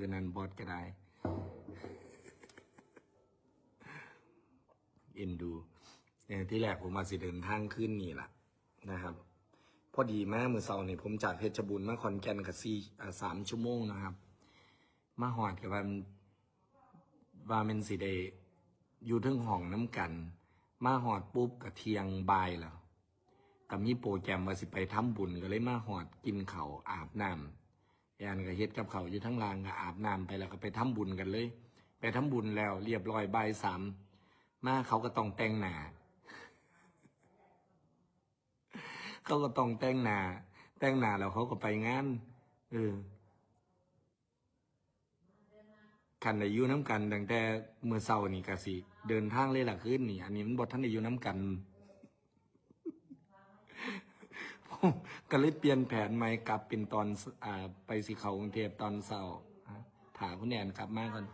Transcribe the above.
อนั่นบอสก็ได้ เอ็นดูเนี่ยที่แรกผมมาสิเดินทางขึ้นนี่แหละนะครับ พอดีมากมือเสาร์นี่ผมจากเพชรบูรณ์มาขอนแกนกับสี่อ่าสามชั่วโมงนะครับ มาหอดกับว่าวาเป็นสีเดอยู่เทึงห้องน้ำกัน มาหอดปุ๊บกับเทียงบายแล้วกับมีโปรแกรมว่าสิไปทำบุญก็เลยมาหอดกินเขาอาบน้ำ ยานก็เฮ็ดกับเขาอยู่ทั้งลางก็อาบน้ำไปแล้วก็ไปทำบุญกันเลย ไปทำบุญแล้วเรียบร้อยบายสามมาเขาก็ต้องแต่งหน้าเขาก็ต้องแต่งหน้าแต่งหน้าแล้วเขาก็ไปงานเออคันได้อยู่น้ำกันตั้งแต่เมื่อเช้านี่ก็สิ เดินทางเลยล่ะขึ้นนี่ อันนี้มันบทท่านได้อยู่น้ำกัน ผม ก็เลยเปลี่ยนแผนใหม่กลับเป็นตอนอ่าไปสีเขากรุงเทพตอนเสาร์ถามคุณแอนกลับมาก่อน